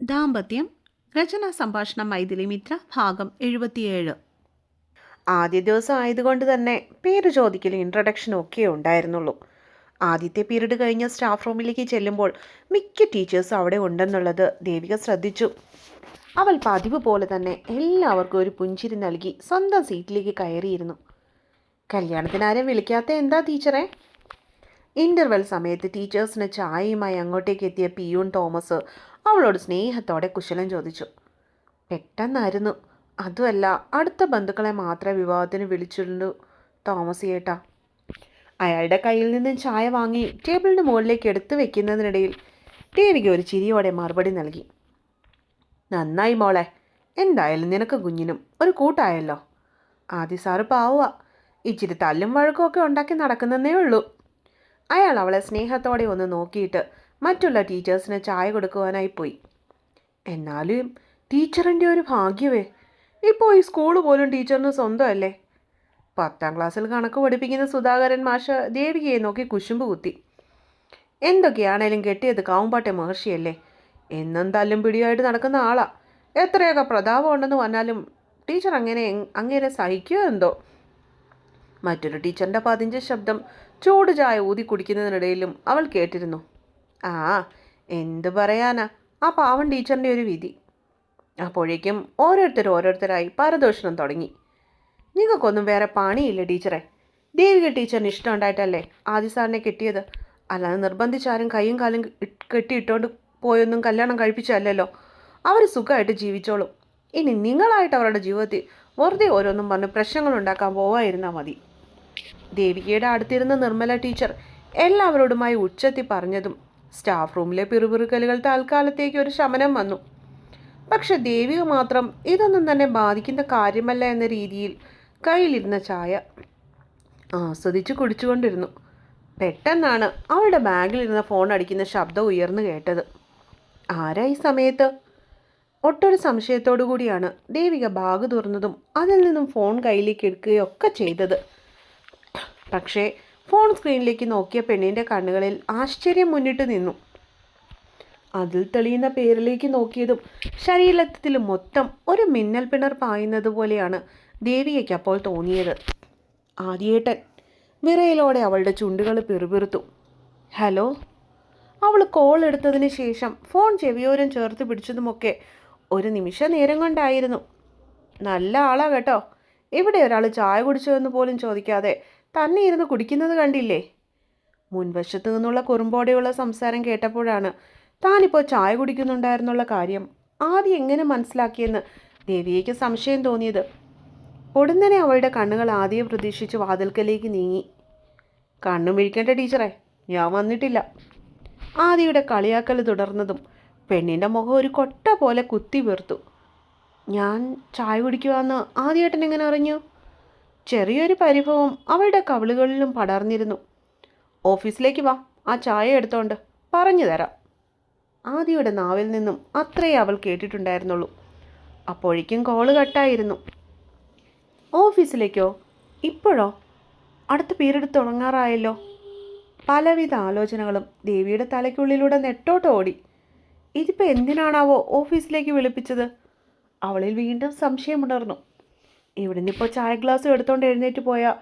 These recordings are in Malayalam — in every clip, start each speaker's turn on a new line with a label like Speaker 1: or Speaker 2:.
Speaker 1: ദാമ്പത്യം രചന സംഭാഷണം മൈഥിലി മിത്ര ഭാഗം എഴുപത്തിയേഴ്.
Speaker 2: ആദ്യ ദിവസം ആയതുകൊണ്ട് തന്നെ പേര് ചോദിക്കലും ഇൻട്രഡക്ഷനും ഒക്കെ ഉണ്ടായിരുന്നുള്ളൂ. ആദ്യത്തെ പീരീഡ് കഴിഞ്ഞ സ്റ്റാഫ് റൂമിലേക്ക് ചെല്ലുമ്പോൾ മിക്ക ടീച്ചേഴ്സും അവിടെ ഉണ്ടെന്നുള്ളത് ദേവിക ശ്രദ്ധിച്ചു. അവൾ പതിവ് പോലെ തന്നെ എല്ലാവർക്കും ഒരു പുഞ്ചിരി നൽകി സ്വന്തം സീറ്റിലേക്ക് കയറിയിരുന്നു. കല്യാണത്തിന് ആരും വിളിക്കാത്ത എന്താ ടീച്ചറെ ഇന്റർവെൽ സമയത്ത് ടീച്ചേഴ്സിന് ചായയുമായി അങ്ങോട്ടേക്ക് എത്തിയ പിയൂൺ തോമസ് അവളോട് സ്നേഹത്തോടെ കുശലം ചോദിച്ചു. പെട്ടെന്നായിരുന്നു. അതുമല്ല അടുത്ത ബന്ധുക്കളെ മാത്രമേ വിവാഹത്തിന് വിളിച്ചിരുന്നു തോമസ് ചേട്ടാ. അയാളുടെ കയ്യിൽ നിന്നും ചായ വാങ്ങി ടേബിളിന് മുകളിലേക്ക് എടുത്തു വെക്കുന്നതിനിടയിൽ ദേവിക ഒരു ചിരിയോടെ മറുപടി നൽകി. നന്നായി മോളെ. എന്തായാലും നിനക്ക് കുഞ്ഞിനും ഒരു കൂട്ടായല്ലോ. ആദ്യ സാറ് പാവുക ഇച്ചിരി തല്ലും വഴക്കും ഒക്കെ ഉണ്ടാക്കി നടക്കുന്നതേ ഉള്ളൂ. അയാൾ അവളെ സ്നേഹത്തോടെ ഒന്ന് നോക്കിയിട്ട് മറ്റുള്ള ടീച്ചേഴ്സിന് ചായ കൊടുക്കുവാനായി പോയി. എന്നാലും ടീച്ചറിന്റെ ഒരു ഭാഗ്യമേ. ഇപ്പോൾ ഈ സ്കൂൾ പോലും ടീച്ചറിന് സ്വന്തമല്ലേ? പത്താം ക്ലാസ്സിൽ കണക്ക് പഠിപ്പിക്കുന്ന സുധാകരൻ മാഷ ദേവികയെ നോക്കി കുശുമ്പ് കുത്തി. എന്തൊക്കെയാണേലും കെട്ടിയത് കാവുമ്പാട്ടെ മഹർഷിയല്ലേ? എന്നും തല്ലും പിടിയായിട്ട് നടക്കുന്ന ആളാ. എത്രയൊക്കെ പ്രതാപം ഉണ്ടെന്ന് പറഞ്ഞാലും ടീച്ചർ അങ്ങനെ അങ്ങനെ സഹിക്കുമോ എന്തോ? മറ്റൊരു ടീച്ചറിന്റെ പതിഞ്ച ശബ്ദം ചൂട് ചായ ഊതി കുടിക്കുന്നതിനിടയിലും അവൾ കേട്ടിരുന്നു. ആ എന്തു പറയാനാ? ആ പാവം ടീച്ചറിന്റെ ഒരു വിധി. അപ്പോഴേക്കും ഓരോരുത്തർ ഓരോരുത്തരായി പരദോഷണം തുടങ്ങി. നിങ്ങൾക്കൊന്നും വേറെ പണിയില്ല ടീച്ചറെ. ദേവിക ടീച്ചറിന് ഇഷ്ടമുണ്ടായിട്ടല്ലേ ആദ്യ സാറിനെ കിട്ടിയത്? അല്ലാതെ നിർബന്ധിച്ചാരും കൈയും കാലും കെട്ടിയിട്ടുകൊണ്ട് പോയൊന്നും കല്യാണം കഴിപ്പിച്ചല്ലല്ലോ അവർ സുഖമായിട്ട് ജീവിച്ചോളും. ഇനി നിങ്ങളായിട്ട് അവരുടെ ജീവിതത്തിൽ വെറുതെ ഓരോന്നും പറഞ്ഞ് പ്രശ്നങ്ങൾ ഉണ്ടാക്കാൻ പോവായിരുന്നാൽ മതി. ദേവികയുടെ അടുത്തിരുന്ന നിർമ്മല ടീച്ചർ എല്ലാവരോടുമായി ഉച്ചത്തി പറഞ്ഞതും സ്റ്റാഫ് റൂമിലെ പിറുപിറുക്കലുകൾ തൽക്കാലത്തേക്ക് ഒരു ശമനം വന്നു. പക്ഷെ ദേവിക മാത്രം ഇതൊന്നും തന്നെ ബാധിക്കുന്ന കാര്യമല്ല എന്ന രീതിയിൽ കയ്യിലിരുന്ന ചായ ആസ്വദിച്ച് കുടിച്ചുകൊണ്ടിരുന്നു. പെട്ടെന്നാണ് അവളുടെ ബാഗിലിരുന്ന ഫോൺ അടിക്കുന്ന ശബ്ദം ഉയർന്നു കേട്ടത്. ആരാ ഈ സമയത്ത്? ഒട്ടൊരു സംശയത്തോടു കൂടിയാണ് ദേവിക ബാഗ് തുറന്നതും അതിൽ നിന്നും ഫോൺ കയ്യിലേക്ക് എടുക്കുകയൊക്കെ ചെയ്തത്. പക്ഷേ ഫോൺ സ്ക്രീനിലേക്ക് നോക്കിയ പെണ്ണിന്റെ കണ്ണുകളിൽ ആശ്ചര്യം മുന്നിട്ട് നിന്നു. അതിൽ തെളിയുന്ന പേരിലേക്ക് നോക്കിയതും ശരീരത്തിൽ മൊത്തം ഒരു മിന്നൽ പിണർ പായുന്നത് പോലെയാണ് ദേവികയ്ക്ക് അപ്പോൾ തോന്നിയത്. ആദ്യേട്ടൻ വിറയിലോടെ അവളുടെ ചുണ്ടുകൾ പിറുപിറുത്തു. ഹലോ? അവൾ കോൾ എടുത്തതിന് ശേഷം ഫോൺ ചെവിയോരം ചേർത്ത് പിടിച്ചതുമൊക്കെ ഒരു നിമിഷ നേരം കൊണ്ടായിരുന്നു. നല്ല ആളാ കേട്ടോ. ഇവിടെ ഒരാൾ ചായ കുടിച്ചോ എന്ന് പോലും ചോദിക്കാതെ തന്നെ ഇരുന്ന് കുടിക്കുന്നത് കണ്ടില്ലേ? മുൻവശത്തു നിന്നുള്ള കുറുമ്പോടെയുള്ള സംസാരം കേട്ടപ്പോഴാണ് താനിപ്പോൾ ചായ കുടിക്കുന്നുണ്ടായിരുന്നുള്ള കാര്യം ആദ്യം എങ്ങനെ മനസ്സിലാക്കിയെന്ന് ദേവിയയ്ക്ക് സംശയം തോന്നിയത്. ഉടനെ അവളുടെ കണ്ണുകൾ ആദ്യം പ്രതീക്ഷിച്ച് വാതിൽക്കലേക്ക് നീങ്ങി. കണ്ണു മിഴിക്കേണ്ട ടീച്ചറെ ഞാൻ വന്നിട്ടില്ല. ആദിയുടെ കളിയാക്കൽ തുടർന്നതും പെണ്ണിന്റെ മുഖം ഒരു കൊട്ട പോലെ കുത്തി വീർത്തു. ഞാൻ ചായ കുടിക്കുവാന്ന് ആദ്യേട്ടൻ എങ്ങനെ അറിഞ്ഞു? ചെറിയൊരു പരിഭവം അവളുടെ കവിളുകളിലും പടർന്നിരുന്നു. ഓഫീസിലേക്ക് വാ ആ ചായ എടുത്തോണ്ട് പറഞ്ഞു തരാം. ആദിയുടെ നാവിൽ നിന്നും അത്രയേ അവൾ കേട്ടിട്ടുണ്ടായിരുന്നുള്ളൂ. അപ്പോഴേക്കും കോൾ കട്ടായിരുന്നു. ഓഫീസിലേക്കോ? ഇപ്പോഴോ? അടുത്ത പീരീഡ് തുടങ്ങാറായല്ലോ. പലവിധ ആലോചനകളും ദേവിയുടെ തലയ്ക്കുള്ളിലൂടെ നെട്ടോട്ട് ഓടി. ഇതിപ്പോൾ എന്തിനാണാവോ ഓഫീസിലേക്ക് വിളിപ്പിച്ചത്? അവളിൽ വീണ്ടും സംശയമുണർന്നു. ഇവിടുന്ന് ഇപ്പോൾ ചായ ഗ്ലാസ് എടുത്തുകൊണ്ട് എഴുന്നേറ്റ് പോയാൽ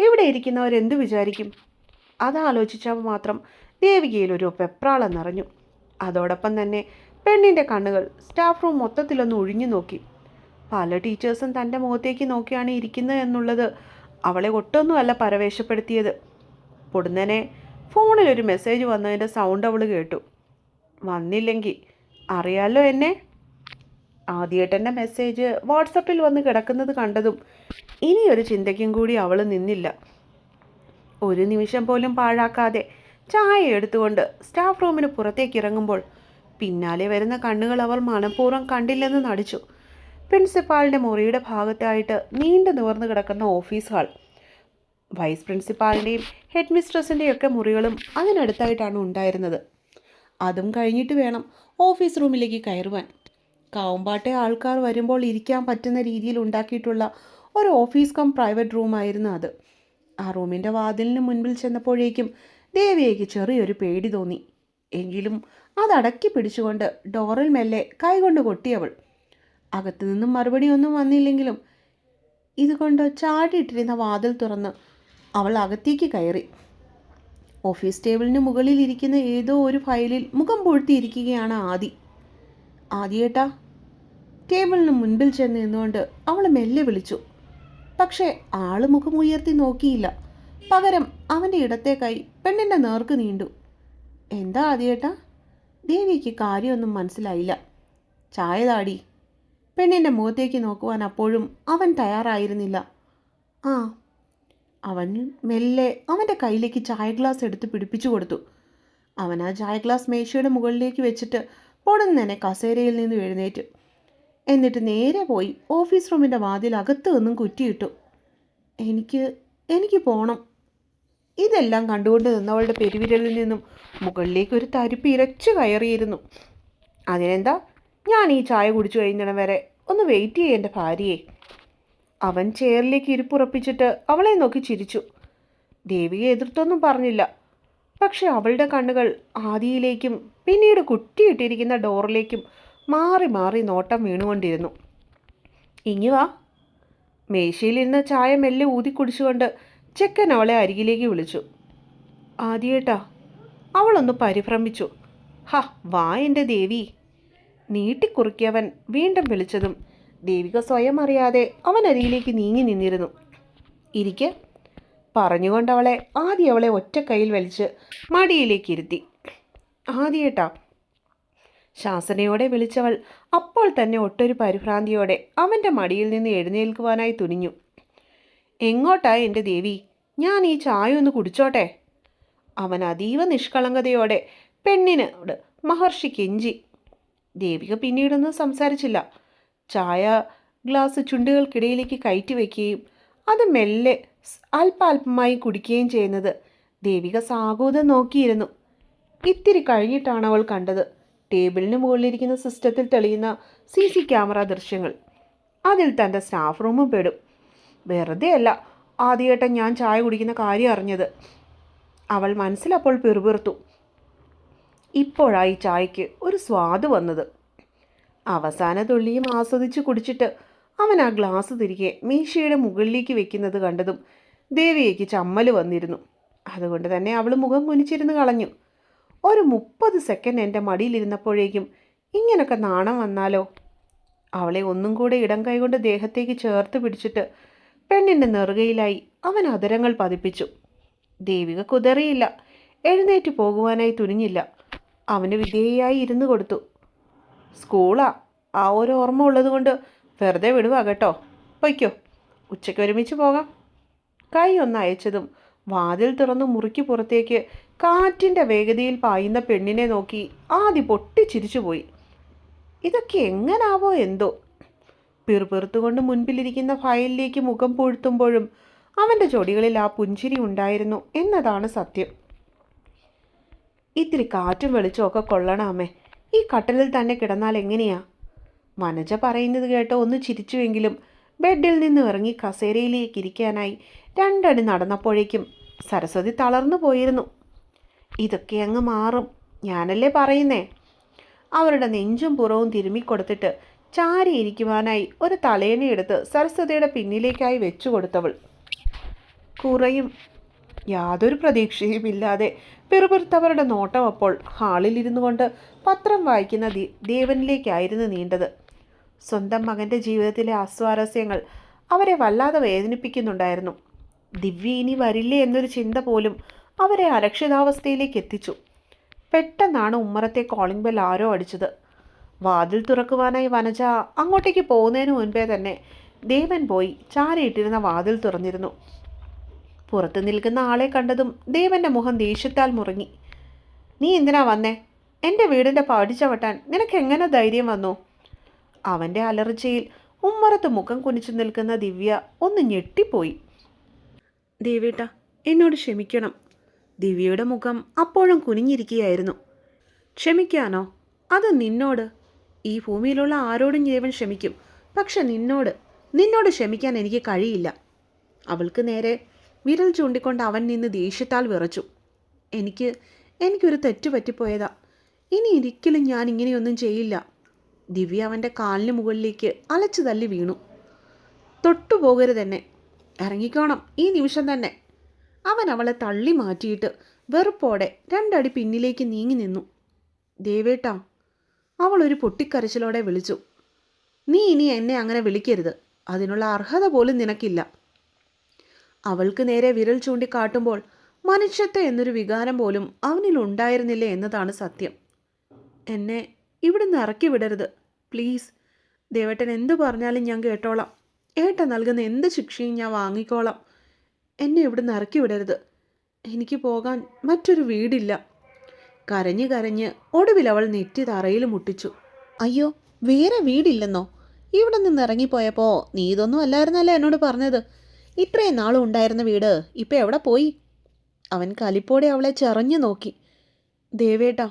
Speaker 2: ഇവിടെ ഇരിക്കുന്നവരെന്ത് വിചാരിക്കും? അതാലോചിച്ചാൽ മാത്രം ദേവികയിൽ ഒരു പെപ്രാളം നിറഞ്ഞു. അതോടൊപ്പം തന്നെ പെണ്ണിന്റെ കണ്ണുകൾ സ്റ്റാഫ് റൂം മൊത്തത്തിലൊന്ന് ഒഴിഞ്ഞു നോക്കി. പല ടീച്ചേഴ്സും തന്റെ മുഖത്തേക്ക് നോക്കിയാണ് ഇരിക്കുന്നത് എന്നുള്ളത് അവളെ ഒട്ടൊന്നുമല്ല പരവേശപ്പെടുത്തിയത്. പൊടുന്നനെ ഫോണിലൊരു മെസ്സേജ് വന്നതിന്റെ സൗണ്ട് അവൾ കേട്ടു. വന്നില്ലെങ്കിൽ അറിയാലോ എന്നെ? ആദ്യേട്ടന്റെ മെസ്സേജ് വാട്സപ്പിൽ വന്ന് കിടക്കുന്നത് കണ്ടതും ഇനിയൊരു ചിന്തയ്ക്കും കൂടി അവൾ നിന്നില്ല. ഒരു നിമിഷം പോലും പാഴാക്കാതെ ചായ എടുത്തുകൊണ്ട് സ്റ്റാഫ് റൂമിന് പുറത്തേക്ക് ഇറങ്ങുമ്പോൾ പിന്നാലെ വരുന്ന കണ്ണുകൾ അവൾ മനഃപൂർവം കണ്ടില്ലെന്ന് നടിച്ചു. പ്രിൻസിപ്പാളിന്റെ മുറിയുടെ ഭാഗത്തായിട്ട് നീണ്ടു നിവർന്നു കിടക്കുന്ന ഓഫീസ് ഹാൾ വൈസ് പ്രിൻസിപ്പാളിന്റെയും ഹെഡ് മിസ്ട്രസിന്റെയും ഒക്കെ മുറികളും അതിനടുത്തായിട്ടാണ് ഉണ്ടായിരുന്നത്. അതും കഴിഞ്ഞിട്ട് വേണം ഓഫീസ് റൂമിലേക്ക് കയറുവാൻ. കാവുമ്പാട്ടെ ആൾക്കാർ വരുമ്പോൾ ഇരിക്കാൻ പറ്റുന്ന രീതിയിൽ ഉണ്ടാക്കിയിട്ടുള്ള ഒരു ഓഫീസ് കം പ്രൈവറ്റ് റൂമായിരുന്നു അത്. ആ റൂമിന്റെ വാതിലിന് മുൻപിൽ ചെന്നപ്പോഴേക്കും ദേവിയേക്ക് ചെറിയൊരു പേടി തോന്നി. എങ്കിലും അതടക്കി പിടിച്ചുകൊണ്ട് ഡോറിൽ മെല്ലെ കൈകൊണ്ട് കൊട്ടിയവൾ. അകത്തു നിന്നും മറുപടിയൊന്നും വന്നില്ലെങ്കിലും ഇതുകൊണ്ട് ചാടിയിട്ടിരുന്ന വാതിൽ തുറന്ന് അവൾ അകത്തേക്ക് കയറി. ഓഫീസ് ടേബിളിന് മുകളിൽ ഇരിക്കുന്ന ഏതോ ഒരു ഫയലിൽ മുഖം പൊഴുത്തിയിരിക്കുകയാണ് ആദി. ആദിയേട്ടാ ടേബിളിന് മുൻപിൽ ചെന്ന് നിന്നുകൊണ്ട് അവൾ മെല്ലെ വിളിച്ചു. പക്ഷേ ആൾ മുഖം ഉയർത്തി നോക്കിയില്ല. പകരം അവന്റെ കൈ പെണ്ണിന്റെ നേർക്ക് നീണ്ടു. എന്താ ആദിയേട്ടാ? ദേവിക്ക് കാര്യമൊന്നും മനസ്സിലായില്ല. ചായ താടി. പെണ്ണിന്റെ മുഖത്തേക്ക് നോക്കുവാൻ അപ്പോഴും അവൻ തയ്യാറായിരുന്നില്ല. ആ അവൻ മെല്ലെ അവന്റെ കയ്യിലേക്ക് ചായ ഗ്ലാസ് എടുത്ത് പിടിപ്പിച്ചു കൊടുത്തു. അവൻ ആ ചായ ഗ്ലാസ് മേശയുടെ മുകളിലേക്ക് വെച്ചിട്ട് പൊടുന്നനെ കസേരയിൽ നിന്ന് എഴുന്നേറ്റു. എന്നിട്ട് നേരെ പോയി ഓഫീസ് റൂമിന്റെ വാതിൽ അകത്ത് നിന്നും കുറ്റിയിട്ടു. എനിക്ക് എനിക്ക് പോണം. ഇതെല്ലാം കണ്ടുകൊണ്ട് നിന്നവളുടെ പെരുവിരലിൽ നിന്നും മുകളിലേക്ക് ഒരു തരിപ്പ് ഇരച്ചു കയറിയിരുന്നു. അതിനെന്താ? ഞാൻ ഈ ചായ കുടിച്ചു കഴിഞ്ഞിടം വരെ ഒന്ന് വെയിറ്റ് ചെയ്യേ എന്റെ ഭാര്യയെ. അവൻ ചെയറിലേക്ക് ഇരിപ്പുറപ്പിച്ചിട്ട് അവളെ നോക്കി ചിരിച്ചു. ദേവിയെ എതിർത്തൊന്നും പറഞ്ഞില്ല. പക്ഷെ അവളുടെ കണ്ണുകൾ ആദിയിലേക്കും പിന്നീട് കുറ്റിയിട്ടിരിക്കുന്ന ഡോറിലേക്കും മാറി മാറി നോട്ടം വീണുകൊണ്ടിരുന്നു. ഇങ്ങി വാ. മേശയിലിരുന്ന ചായ മെല്ലെ ഊതി കുടിച്ചുകൊണ്ട് ചെക്കൻ അവളെ അരികിലേക്ക് വിളിച്ചു. ആദ്യേട്ടാ. അവളൊന്ന് പരിഭ്രമിച്ചു. ഹ വാ എന്റെ ദേവി. നീട്ടിക്കുറുക്കിയവൻ വീണ്ടും വിളിച്ചതും ദേവിക സ്വയം അറിയാതെ അവൻ അരികിലേക്ക് നീങ്ങി നിന്നിരുന്നു. ഇരിക്കെ. പറഞ്ഞുകൊണ്ട് അവളെ ആദ്യം അവളെ ഒറ്റ കയ്യിൽ വലിച്ച് മടിയിലേക്ക് ഇരുത്തി. ആദ്യേട്ടാ ശാസനയോടെ വിളിച്ചവൾ അപ്പോൾ തന്നെ ഒട്ടൊരു പരിഭ്രാന്തിയോടെ അവന്റെ മടിയിൽ നിന്ന് എഴുന്നേൽക്കുവാനായി തുനിഞ്ഞു. എങ്ങോട്ടാ എന്റെ ദേവി? ഞാൻ ഈ ചായ ഒന്ന് കുടിച്ചോട്ടെ? അവൻ അതീവ നിഷ്കളങ്കതയോടെ പെണ്ണിനോട് മഹർഷി കെഞ്ചി. ദേവിക പിന്നീടൊന്നും സംസാരിച്ചില്ല. ചായ ഗ്ലാസ് ചുണ്ടുകൾക്കിടയിലേക്ക് കയറ്റി വയ്ക്കുകയും അത് മെല്ലെ അല്പാൽപമായി കുടിക്കുകയും ചെയ്യുന്നത്. ദേവിക സാഗൂതം നോക്കിയിരുന്നു. ഇത്തിരി കഴിഞ്ഞിട്ടാണ് അവൾ കണ്ടത്. ടേബിളിന് മുകളിലിരിക്കുന്ന സിസ്റ്റത്തിൽ തെളിയുന്ന സി സി ക്യാമറ ദൃശ്യങ്ങൾ. അതിൽ തന്റെ സ്റ്റാഫ് റൂമും പെടും. വെറുതെ അല്ല ആദ്യമായിട്ട് ഞാൻ ചായ കുടിക്കുന്ന കാര്യം അറിഞ്ഞത്. അവൾ മനസ്സിലപ്പോൾ പിറുപിറുത്തു. ഇപ്പോഴായി ചായക്ക് ഒരു സ്വാദ് വന്നത്. അവസാന തുള്ളിയും ആസ്വദിച്ച് കുടിച്ചിട്ട് അവൻ ആ ഗ്ലാസ് തിരികെ മീശയുടെ മുകളിലേക്ക് വെക്കുന്നത് കണ്ടതും ദേവിയേക്ക് ചമ്മൽ വന്നിരുന്നു. അതുകൊണ്ട് തന്നെ അവൾ മുഖം കുനിച്ചിരുന്ന് കളഞ്ഞു. ഒരു മുപ്പത് സെക്കൻഡ് എന്റെ മടിയിലിരുന്നപ്പോഴേക്കും ഇങ്ങനൊക്കെ നാണം വന്നാലോ? അവളെ ഒന്നും കൂടെ ഇടം കൈകൊണ്ട് ദേഹത്തേക്ക് ചേർത്ത് പിടിച്ചിട്ട് പെണ്ണിന്റെ നെറുകയിലായി അവൻ അതരങ്ങൾ പതിപ്പിച്ചു. ദേവിക കുതറിയില്ല. എഴുന്നേറ്റ് പോകുവാനായി തുനിഞ്ഞില്ല. അവന് വിധേയായി ഇരുന്ന് കൊടുത്തു. സ്കൂളാ? ആ ഒരു ഓർമ്മ ഉള്ളതുകൊണ്ട് വെറുതെ വിടുക കേട്ടോ. പൊയ്ക്കോ. ഉച്ചയ്ക്ക് ഒരുമിച്ച് പോകാം. കൈ ഒന്ന് അയച്ചതും വാതിൽ തുറന്ന് മുറുക്കി പുറത്തേക്ക് കാറ്റിന്റെ വേഗതയിൽ പായുന്ന പെണ്ണിനെ നോക്കി ആദ്യ പൊട്ടിച്ചിരിച്ചുപോയി ഇതൊക്കെ എങ്ങനാവോ എന്തോ. പിറുപിറുത്തുകൊണ്ട് മുൻപിലിരിക്കുന്ന ഫയലിലേക്ക് മുഖം പൊഴുത്തുമ്പോഴും അവന്റെ ചൊടികളിൽ ആ പുഞ്ചിരി ഉണ്ടായിരുന്നു എന്നതാണ് സത്യം. ഇത്തിരി കാറ്റും വെളിച്ചമൊക്കെ കൊള്ളണമേ ഈ കട്ടലിൽ തന്നെ കിടന്നാൽ എങ്ങനെയാ? വനജ പറയുന്നത് കേട്ട് ഒന്ന് ചിരിച്ചുവെങ്കിലും ബെഡിൽ നിന്ന് ഇറങ്ങി കസേരയിലേക്ക് ഇരിക്കാനായി രണ്ടടി നടന്നപ്പോഴേക്കും സരസ്വതി തളർന്നു പോയിരുന്നു. ഇതൊക്കെ അങ്ങ് മാറും ഞാനല്ലേ പറയുന്നേ? അവരുടെ നെഞ്ചും പുറവും തിരുമ്മിക്കൊടുത്തിട്ട് ചാരി ഇരിക്കുവാനായി ഒരു തലേണയെടുത്ത് സരസ്വതിയുടെ പിന്നിലേക്കായി വെച്ചു കൊടുത്തവൾ കുറയും യാതൊരു പ്രതീക്ഷയുമില്ലാതെ പിറുപിറുത്തവരുടെ നോട്ടം അപ്പോൾ ഹാളിൽ ഇരുന്നു കൊണ്ട് പത്രം വായിക്കുന്ന ദേവനിലേക്കായിരുന്നു നീണ്ടത്. സ്വന്തം മകന്റെ ജീവിതത്തിലെ അസ്വാരസ്യങ്ങൾ അവരെ വല്ലാതെ വേദനിപ്പിക്കുന്നുണ്ടായിരുന്നു. ദിവ്യ ഇനി വരില്ലേ എന്നൊരു ചിന്ത പോലും അവരെ അരക്ഷിതാവസ്ഥയിലേക്ക് എത്തിച്ചു. പെട്ടെന്നാണ് ഉമ്മറത്തെ കോളിംഗ് ബെൽ ആരോ അടിച്ചത്. വാതിൽ തുറക്കുവാനായി വനജ അങ്ങോട്ടേക്ക് പോകുന്നതിന് മുൻപേ തന്നെ ദേവൻ പോയി ചാരയിട്ടിരുന്ന വാതിൽ തുറന്നിരുന്നു. പുറത്ത് നിൽക്കുന്ന ആളെ കണ്ടതും ദേവന്റെ മുഖം ദേഷ്യത്താൽ മുറങ്ങി. നീ എന്തിനാ വന്നേ? എന്റെ വീടിന്റെ പടിച്ചവട്ടാൻ ചവിട്ടാൻ നിനക്ക് എങ്ങനെ ധൈര്യം വന്നു? അവന്റെ അലർച്ചയിൽ ഉമ്മറത്ത് മുഖം കുനിച്ചു നിൽക്കുന്ന ദിവ്യ ഒന്ന് ഞെട്ടിപ്പോയി. ദേവേട്ട എന്നോട് ക്ഷമിക്കണം. ദിവ്യയുടെ മുഖം അപ്പോഴും കുനിഞ്ഞിരിക്കുകയായിരുന്നു. ക്ഷമിക്കാനോ? അത് നിന്നോട്. ഈ ഭൂമിയിലുള്ള ആരോടും ദേവൻ ക്ഷമിക്കും. പക്ഷെ നിന്നോട് നിന്നോട് ക്ഷമിക്കാൻ എനിക്ക് കഴിയില്ല. അവൾക്ക് നേരെ വിരൽ ചൂണ്ടിക്കൊണ്ട് അവൻ നിന്ന് ദേഷ്യത്താൽ വിറച്ചു. എനിക്ക്
Speaker 1: എനിക്കൊരു തെറ്റ് പറ്റിപ്പോയതാ. ഇനി ഒരിക്കലും ഞാൻ ഇങ്ങനെയൊന്നും ചെയ്യില്ല. ദിവ്യ അവന്റെ കാലിന് മുകളിലേക്ക് അലച്ചു തല്ലി വീണു. തൊട്ടുപോകരുതെന്നെ ഇറങ്ങിക്കോണം. ഈ നിമിഷം തന്നെ. അവൻ അവളെ തള്ളി മാറ്റിയിട്ട് വെറുപ്പോടെ രണ്ടടി പിന്നിലേക്ക് നീങ്ങി നിന്നു. ദേവേട്ടാ അവൾ ഒരു പൊട്ടിക്കരച്ചിലോടെ വിളിച്ചു. നീ ഇനി എന്നെ അങ്ങനെ വിളിക്കരുത്. അതിനുള്ള അർഹത പോലും നിനക്കില്ല. അവൾക്ക് നേരെ വിരൽ ചൂണ്ടിക്കാട്ടുമ്പോൾ മനുഷ്യത്തെ എന്നൊരു വികാരം പോലും അവനിൽ ഉണ്ടായിരുന്നില്ല എന്നതാണ് സത്യം. എന്നെ ഇവിടുന്ന് ഇറക്കി വിടരുത്. പ്ലീസ് ദേവേട്ടൻ എന്തു പറഞ്ഞാലും ഞാൻ കേട്ടോളാം. ഏട്ടൻ നൽകുന്ന എന്ത് ശിക്ഷയും ഞാൻ വാങ്ങിക്കോളാം. എന്നെ ഇവിടുന്ന് ഇറക്കി വിടരുത്. എനിക്ക് പോകാൻ മറ്റൊരു വീടില്ല. കരഞ്ഞ് കരഞ്ഞ് ഒടുവിൽ അവൾ നെറ്റി തറയിൽ മുട്ടിച്ചു. അയ്യോ വേറെ വീടില്ലെന്നോ? ഇവിടെ നിന്ന് ഇറങ്ങിപ്പോയപ്പോൾ നീ ഇതൊന്നും അല്ലായിരുന്നല്ലേ എന്നോട് പറഞ്ഞത്? ഇത്രയും നാളും ഉണ്ടായിരുന്ന വീട് ഇപ്പം എവിടെ പോയി? അവൻ കലിപ്പോടെ അവളെ ചെറഞ്ഞു നോക്കി. ദേവേട്ടാ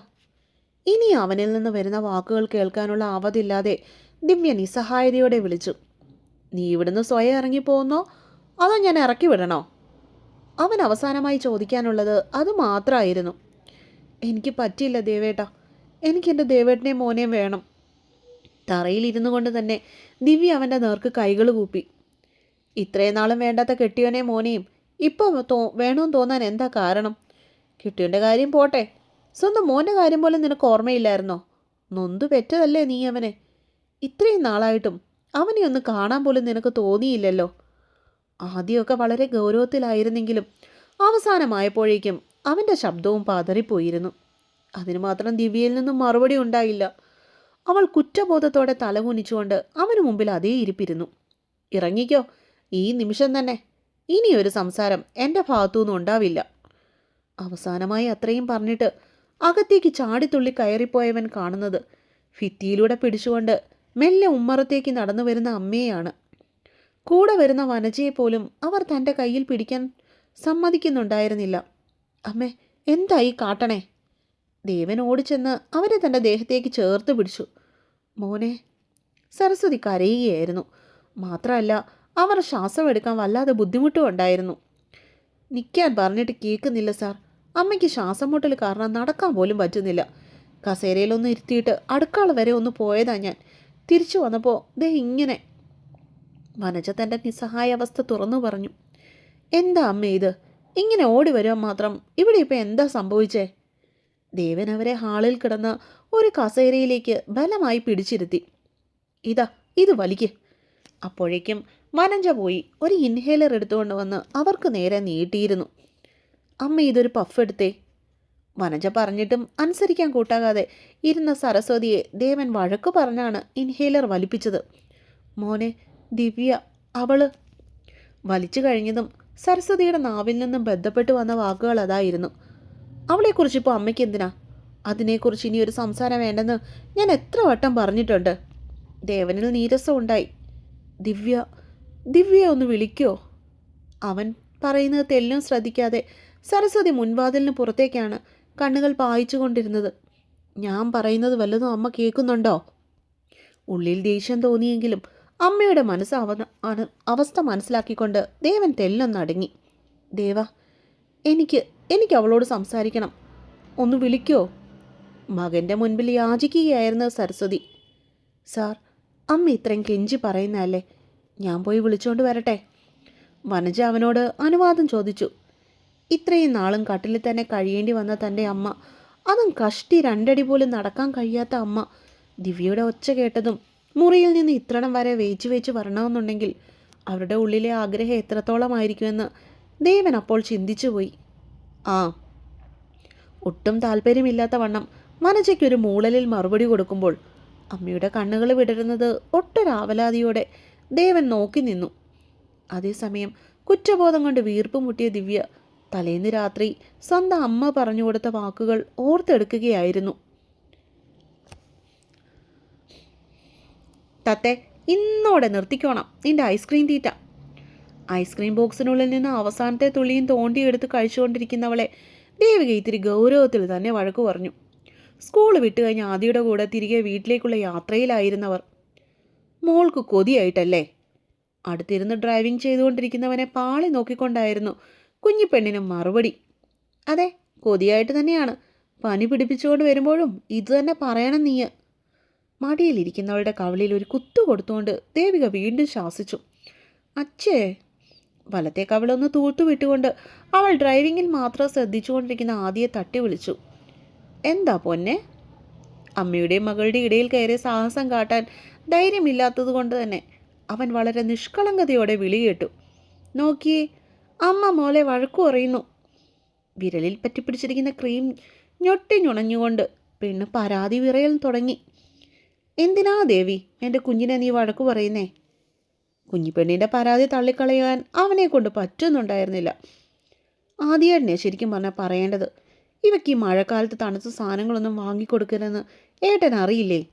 Speaker 1: ഇനി അവനിൽ നിന്ന് വരുന്ന വാക്കുകൾ കേൾക്കാനുള്ള ആവതില്ലാതെ ദിവ്യ നിസ്സഹായതയോടെ വിളിച്ചു. നീ ഇവിടുന്ന് സ്വയം ഇറങ്ങിപ്പോകുന്നോ? അതോ ഞാൻ ഇറക്കി വിടണോ? അവൻ അവസാനമായി ചോദിക്കാനുള്ളത് അത് മാത്രമായിരുന്നു. എനിക്ക് പറ്റില്ല ദേവേട്ട. എനിക്ക് എന്റെ ദേവേട്ടനെയും മോനെയും വേണം. തറയിൽ ഇരുന്നു കൊണ്ട് തന്നെ ദിവ്യ അവന്റെ നേർക്ക് കൈകൾ കൂപ്പി. ഇത്രയും നാളും വേണ്ടാത്ത കെട്ടിയോനെയും മോനെയും ഇപ്പോൾ തോ വേണമെന്ന് തോന്നാൻ എന്താ കാരണം? കെട്ടിയോന്റെ കാര്യം പോട്ടെ. സ്വന്തം മോന്റെ കാര്യം പോലെ നിനക്ക് ഓർമ്മയില്ലായിരുന്നോ? നൊന്തു പെറ്റതല്ലേ നീ അവനെ? ഇത്രയും നാളായിട്ടും അവനെ ഒന്ന് കാണാൻ പോലും നിനക്ക് തോന്നിയില്ലല്ലോ. ആദ്യമൊക്കെ വളരെ ഗൗരവത്തിലായിരുന്നെങ്കിലും അവസാനമായപ്പോഴേക്കും അവന്റെ ശബ്ദവും പാതറിപ്പോയിരുന്നു. അതിന് മാത്രം ദിവ്യയിൽ നിന്നും മറുപടി ഉണ്ടായില്ല. അവൾ കുറ്റബോധത്തോടെ തലകുനിച്ചുകൊണ്ട് അവന് മുമ്പിൽ അതേ ഇരിപ്പിരുന്നു. ഇറങ്ങിക്കോ ഈ നിമിഷം തന്നെ. ഇനിയൊരു സംസാരം എന്റെ ഭാഗത്തുനിന്നും ഉണ്ടാവില്ല. അവസാനമായി അത്രയും പറഞ്ഞിട്ട് അകത്തേക്ക് ചാടിത്തുള്ളി കയറിപ്പോയവൻ കാണുന്നത്. ഭിത്തിയിലൂടെ പിടിച്ചുകൊണ്ട് മെല്ലെ ഉമ്മറത്തേക്ക് നടന്നു വരുന്ന അമ്മയെയാണ്. കൂടെ വരുന്ന വനജയെ പോലും അവർ തന്റെ കയ്യിൽ പിടിക്കാൻ സമ്മതിക്കുന്നുണ്ടായിരുന്നില്ല. അമ്മേ എന്തായി കാട്ടണേ? ദേവൻ ഓടിച്ചെന്ന് അവരെ തന്റെ ദേഹത്തേക്ക് ചേർത്ത് പിടിച്ചു. മോനെ സരസ്വതി കരയുകയായിരുന്നു. മാത്രമല്ല അവർ ശ്വാസം എടുക്കാൻ വല്ലാതെ ബുദ്ധിമുട്ടും ഉണ്ടായിരുന്നു. നിൽക്കാൻ പറഞ്ഞിട്ട് കേൾക്കുന്നില്ല സാർ. അമ്മയ്ക്ക് ശ്വാസം മുട്ടൽ കാരണം നടക്കാൻ പോലും പറ്റുന്നില്ല. കസേരയിലൊന്ന് ഇരുത്തിയിട്ട് അടുക്കള വരെ ഒന്ന് പോയതാ ഞാൻ. തിരിച്ചു വന്നപ്പോൾ ദേ ഇങ്ങനെ. വനജ തന്റെ നിസ്സഹായ അവസ്ഥ തുറന്നു പറഞ്ഞു. എന്താ അമ്മ ഇത്? ഇങ്ങനെ ഓടി വരുവാൻ മാത്രം ഇവിടെ ഇപ്പം എന്താ സംഭവിച്ചേ? ദേവൻ അവരെ ഹാളിൽ കിടന്ന് ഒരു കസേരയിലേക്ക് ബലമായി പിടിച്ചിരുത്തി. ഇതാ ഇത് വലിക്ക്. അപ്പോഴേക്കും വനഞ്ച പോയി ഒരു ഇൻഹേലർ എടുത്തുകൊണ്ട് വന്ന് അവർക്ക് നേരെ നീട്ടിയിരുന്നു. അമ്മ ഇതൊരു പഫ് എടുത്തേ. വനജ പറഞ്ഞിട്ടും അനുസരിക്കാൻ കൂട്ടാകാതെ ഇരുന്ന സരസ്വതിയെ ദേവൻ വഴക്കു പറഞ്ഞാണ് ഇൻഹേലർ വലിപ്പിച്ചത്. മോനെ ദിവ്യ അവൾ. വലിച്ചു കഴിഞ്ഞതും സരസ്വതിയുടെ നാവിൽ നിന്നും ബന്ധപ്പെട്ട് വന്ന വാക്കുകൾ അതായിരുന്നു. അവളെക്കുറിച്ച് ഇപ്പോൾ അമ്മയ്ക്ക് എന്തിനാ? അതിനെക്കുറിച്ച് ഇനി ഒരു സംസാരം വേണ്ടെന്ന് ഞാൻ എത്ര വട്ടം പറഞ്ഞിട്ടുണ്ട്. ദേവനിൽ നീരസം ഉണ്ടായി. ദിവ്യ ദിവ്യ ഒന്ന് വിളിക്കോ? അവൻ പറയുന്നത് തെല്ലും ശ്രദ്ധിക്കാതെ സരസ്വതി മുൻവാതിലിന് പുറത്തേക്കാണ് കണ്ണുകൾ പായിച്ചുകൊണ്ടിരുന്നത്. ഞാൻ പറയുന്നത് വല്ലതും അമ്മ കേൾക്കുന്നുണ്ടോ? ഉള്ളിൽ ദേഷ്യം തോന്നിയെങ്കിലും അമ്മയുടെ മനസ്സ് അവ അവസ്ഥ മനസ്സിലാക്കിക്കൊണ്ട് ദേവൻ തെല്ലൊന്നടങ്ങി ദേവ എനിക്ക് എനിക്ക് അവളോട് സംസാരിക്കണം. ഒന്ന് വിളിക്കോ? മകന്റെ മുൻപിൽ യാചിക്കുകയായിരുന്നു സരസ്വതി. സാർ അമ്മ ഇത്രയും കെഞ്ചി പറയുന്നതല്ലേ? ഞാൻ പോയി വിളിച്ചുകൊണ്ട് വരട്ടെ. വനജ അവനോട് അനുവാദം ചോദിച്ചു. ഇത്രയും നാളും കാട്ടിൽ തന്നെ കഴിയേണ്ടി വന്ന തന്റെ അമ്മ. അതും കഷ്ടി രണ്ടടി പോലും നടക്കാൻ കഴിയാത്ത അമ്മ. ദിവ്യയുടെ ഒച്ച കേട്ടതും മുറിയിൽ നിന്ന് ഇത്രണം വരെ വേച്ചു വേച്ച് വരണമെന്നുണ്ടെങ്കിൽ അവരുടെ ഉള്ളിലെ ആഗ്രഹം എത്രത്തോളമായിരിക്കുമെന്ന് ദേവൻ അപ്പോൾ ചിന്തിച്ചുപോയി ആ ഒട്ടും താല്പര്യമില്ലാത്ത വണ്ണം മനജയ്ക്കൊരു മൂളലിൽ മറുപടി കൊടുക്കുമ്പോൾ അമ്മയുടെ കണ്ണുകൾ വിടരുന്നത് ഒട്ടൊരാവലാതിയോടെ ദേവൻ നോക്കി നിന്നു. അതേസമയം കുറ്റബോധം കൊണ്ട് വീർപ്പ് മുട്ടിയ ദിവ്യ തലേന്ന് രാത്രി സ്വന്തം അമ്മ പറഞ്ഞു കൊടുത്ത വാക്കുകൾ ഓർത്തെടുക്കുകയായിരുന്നു. തത്തെ ഇന്നോടെ നിർത്തിക്കോണം നിന്റെ ഐസ്ക്രീം തീറ്റ. ഐസ്ക്രീം ബോക്സിനുള്ളിൽ നിന്ന് അവസാനത്തെ തുള്ളിയും തോണ്ടിയെടുത്ത് കഴിച്ചുകൊണ്ടിരിക്കുന്നവളെ ദേവിക ഇത്തിരി ഗൗരവത്തിൽ തന്നെ വഴക്കു പറഞ്ഞു. സ്കൂൾ വിട്ടു കഴിഞ്ഞ ആദിയുടെ കൂടെ തിരികെ വീട്ടിലേക്കുള്ള യാത്രയിലായിരുന്നവർ. മോൾക്ക് കൊതിയായിട്ടല്ലേ? അടുത്തിരുന്ന് ഡ്രൈവിംഗ് ചെയ്തുകൊണ്ടിരിക്കുന്നവനെ പാളി നോക്കിക്കൊണ്ടായിരുന്നു കുഞ്ഞിപ്പെണ്ണിന് മറുപടി. അതെ കൊതിയായിട്ട് തന്നെയാണ്. പനി പിടിപ്പിച്ചുകൊണ്ട് വരുമ്പോഴും ഇത് തന്നെ പറയണം നീ മടിയിലിരിക്കുന്നവളുടെ കവളിയിൽ ഒരു കുത്തു കൊടുത്തുകൊണ്ട് ദേവിക വീണ്ടും ശാസിച്ചു. അച്ഛേ വലത്തെ കവളൊന്ന് തൂത്തു വിട്ടുകൊണ്ട് അവൾ ഡ്രൈവിങ്ങിൽ മാത്രം ശ്രദ്ധിച്ചുകൊണ്ടിരിക്കുന്ന ആദിയെ തട്ടി വിളിച്ചു. എന്താ പൊന്നെ? അമ്മയുടെയും മകളുടെ ഇടയിൽ കയറി സാഹസം കാട്ടാൻ ധൈര്യമില്ലാത്തത് കൊണ്ട് തന്നെ അവൻ വളരെ നിഷ്കളങ്കതയോടെ വിളി കേട്ടു. നോക്കിയേ അമ്മ മോളെ വഴക്കു പറയുന്നു. വിരലിൽ പറ്റിപ്പിടിച്ചിരിക്കുന്ന ക്രീം ഞൊട്ടി ഞുണഞ്ഞുകൊണ്ട് പെണ്ണ് പരാതി വിറയൽ തുടങ്ങി. എന്തിനാ ദേവി? എന്റെ കുഞ്ഞിനെ നീ വഴക്കു പറയുന്നേ? കുഞ്ഞിപ്പെണ്ണിന്റെ പരാതി തള്ളിക്കളയാൻ അവനെ കൊണ്ട് പറ്റുന്നുണ്ടായിരുന്നില്ല. ആദ്യേട്ടനെ ശരിക്കും പറഞ്ഞാൽ പറയേണ്ടത്? ഇവയ്ക്ക് ഈ മഴക്കാലത്ത് തണുത്ത സാധനങ്ങളൊന്നും വാങ്ങിക്കൊടുക്കരുതെന്ന് ഏട്ടൻ അറിയില്ലേ?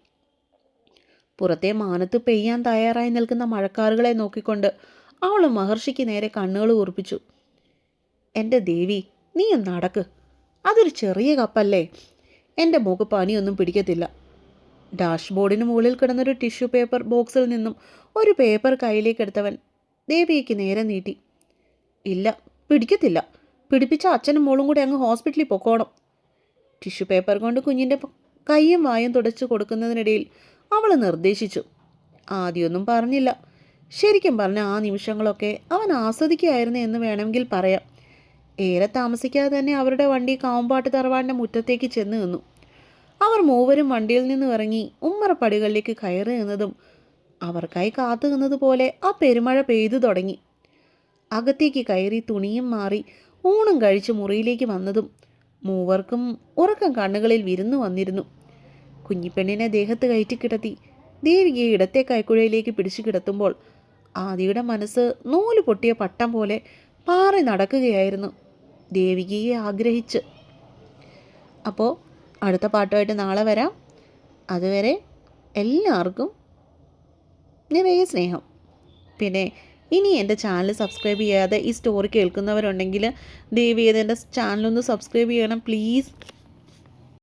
Speaker 1: പുറത്തെ മാനത്ത് പെയ്യാൻ തയ്യാറായി നിൽക്കുന്ന മഴക്കാറുകളെ നോക്കിക്കൊണ്ട് അവൾ മഹർഷിക്ക് നേരെ കണ്ണുകൾ ഉറപ്പിച്ചു എന്റെ ദേവി നീ ഒന്ന് അടക്ക് അതൊരു ചെറിയ കപ്പല്ലേ? എന്റെ മുഖ പനിയൊന്നും പിടിക്കത്തില്ല. ഡാഷ്ബോർഡിന് മുകളിൽ കിടന്നൊരു ടിഷ്യൂ പേപ്പർ ബോക്സിൽ നിന്നും ഒരു പേപ്പർ കയ്യിലേക്ക് എടുത്തവൻ നേരെ നീട്ടി. ഇല്ല പിടിക്കത്തില്ല. പിടിപ്പിച്ച അച്ഛനും മോളും കൂടി അങ്ങ് ഹോസ്പിറ്റലിൽ പൊക്കോണം. ടിഷ്യൂ പേപ്പർ കൊണ്ട് കുഞ്ഞിന്റെ കൈയും വായും തുടച്ചു കൊടുക്കുന്നതിനിടയിൽ അവൾ നിർദ്ദേശിച്ചു. ആദ്യമൊന്നും പറഞ്ഞില്ല. ശരിക്കും പറഞ്ഞ ആ നിമിഷങ്ങളൊക്കെ അവൻ ആസ്വദിക്കുകയായിരുന്നു എന്ന് വേണമെങ്കിൽ പറയാം. ഏറെ താമസിക്കാതെ തന്നെ അവരുടെ വണ്ടി കാമ്പാട്ട് തറവാടിന്റെ മുറ്റത്തേക്ക് ചെന്ന് നിന്നു. അവർ മൂവരും വണ്ടിയിൽ നിന്ന് ഇറങ്ങി ഉമ്മറപ്പടികളിലേക്ക് കയറി നിന്നതും അവർക്കായി കാത്തു നിന്നതുപോലെ ആ പെരുമഴ പെയ്തു തുടങ്ങി. അകത്തേക്ക് കയറി തുണിയും മാറി ഊണും കഴിച്ച് മുറിയിലേക്ക് വന്നതും മൂവർക്കും ഉറക്കം കണ്ണുകളിൽ വിരുന്നു വന്നിരുന്നു. കുഞ്ഞിപ്പെണ്ണിനെ ദേഹത്ത് കയറ്റി കിടത്തി ദേവികയെ ഇടത്തെ കൈക്കുഴയിലേക്ക് പിടിച്ചു കിടത്തുമ്പോൾ ആദിയുടെ മനസ്സ് നൂൽ പൊട്ടിയ പട്ടം പോലെ പാറി നടക്കുകയായിരുന്നു. ദേവികയെ ആഗ്രഹിച്ച്. അപ്പോൾ അടുത്ത പാട്ടുമായിട്ട് നാളെ വരാം. അതുവരെ എല്ലാവർക്കും നിറയെ സ്നേഹം. പിന്നെ ഇനി എന്റെ ചാനൽ സബ്സ്ക്രൈബ് ചെയ്യാതെ ഈ സ്റ്റോറി കേൾക്കുന്നവരുണ്ടെങ്കിൽ ദയവ് ചെയ്ത് ചാനലൊന്ന് സബ്സ്ക്രൈബ് ചെയ്യണം. പ്ലീസ്.